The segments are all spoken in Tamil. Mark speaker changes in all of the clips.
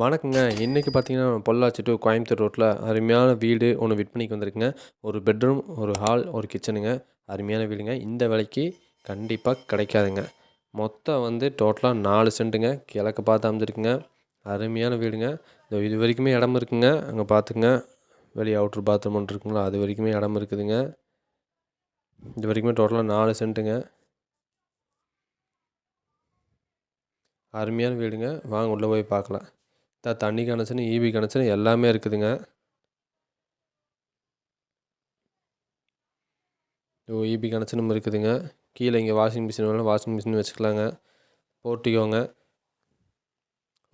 Speaker 1: வணக்கங்க. இன்றைக்கி பார்த்தீங்கன்னா, பொள்ளாச்சி டூ கோயம்புத்தூர் ரோட்டில் அருமையான வீடு ஒன்று விற்பனைக்கு வந்திருக்குங்க. ஒரு பெட்ரூம், ஒரு ஹால், ஒரு கிச்சனுங்க. அருமையான வீடுங்க. இந்த விலைக்கு கண்டிப்பாக கிடைக்காதுங்க. மொத்தம் வந்து டோட்டலாக நாலு சென்ட்டுங்க. கிழக்கு பார்த்து அமைஞ்சிருக்குங்க. அருமையான வீடுங்க. இதோ இது வரைக்குமே இடம் இருக்குங்க. அங்கே பார்த்துங்க வெளியே அவுட்ரு பாத்ரூம் ஒன்று இருக்குங்களா, அது வரைக்குமே இடம் இருக்குதுங்க. இது வரைக்குமே டோட்டலாக நாலு சென்ட்டுங்க. அருமையான வீடுங்க. வாங்க உள்ளே போய் பார்க்கலாம். த தண்ணி கனெக்ஷன், ஈபி கனெக்ஷன் எல்லாமே இருக்குதுங்க. ஓ ஈபி கனெக்ஷனும் இருக்குதுங்க. கீழே இங்கே வாஷிங் மிஷின் வேணும் வாஷிங் மிஷின் வச்சுக்கலாங்க. போட்டிக்கோங்க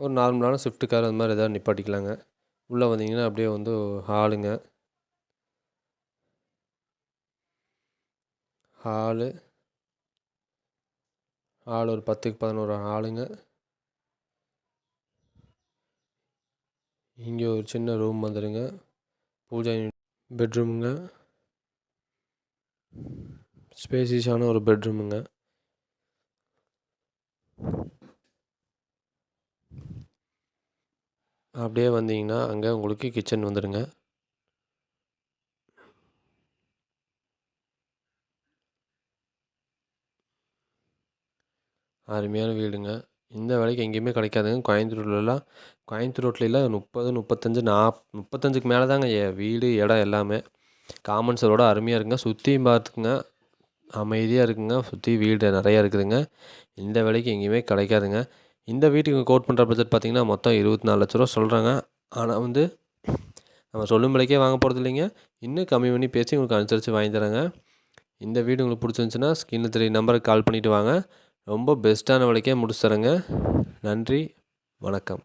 Speaker 1: ஒரு நார்மலான ஸ்விஃப்ட் கார் அந்த மாதிரி எதாவது நிப்பாட்டிக்கலாங்க. உள்ளே வந்தீங்கன்னா, அப்படியே வந்து ஹாலுங்க. ஹாலு. ஹால் ஒரு 10க்கு 11 ஹாலுங்க. இங்க ஒரு சின்ன ரூம் வந்துருங்க. பூஜா பெட்ரூமுங்க. ஸ்பேசிஸான ஒரு பெட்ரூமுங்க. அப்படியே வந்தீங்கன்னா, அங்கே உங்களுக்கு கிச்சன் வந்துடுங்க அருமையான வீடுங்க. இந்த விலைக்கு எங்கேயுமே கிடைக்காதுங்க. கோயம்புத்தூர்லலாம் கோயம்புத்தூர் ரோட்லலாம் 30, 35 நாப் முப்பத்தஞ்சுக்கு மேலே தாங்க எ வீடு, இடம் எல்லாமே. காமன்ஸ் ரோடு அருமையாக இருக்குங்க. சுற்றியும் பார்த்துக்குங்க. அமைதியாக இருக்குங்க. சுற்றி வீடு நிறையா இருக்குதுங்க. இந்த விலைக்கு எங்கேயுமே கிடைக்காதுங்க. இந்த வீட்டுக்கு கோட் பண்ணுற பட்ஜெட் பார்த்தீங்கன்னா, மொத்தம் இருபத்தாலு லட்சரூவா சொல்கிறாங்க ஆனால் வந்து நம்ம சொல்லும் விலைக்கே வாங்க இல்லைங்க இன்னும் கம்மி பண்ணி பேசி உங்களுக்கு அனுசரித்து வாங்கி தரேங்க. இந்த வீடு உங்களுக்கு பிடிச்சிருந்துச்சின்னா ஸ்கின்னு தெரிய நம்பருக்கு கால் பண்ணிவிட்டு வாங்க. ரொம்ப பெஸ்ட்டான விலைக்கே முடிச்சு தரேங்க. நன்றி, வணக்கம்.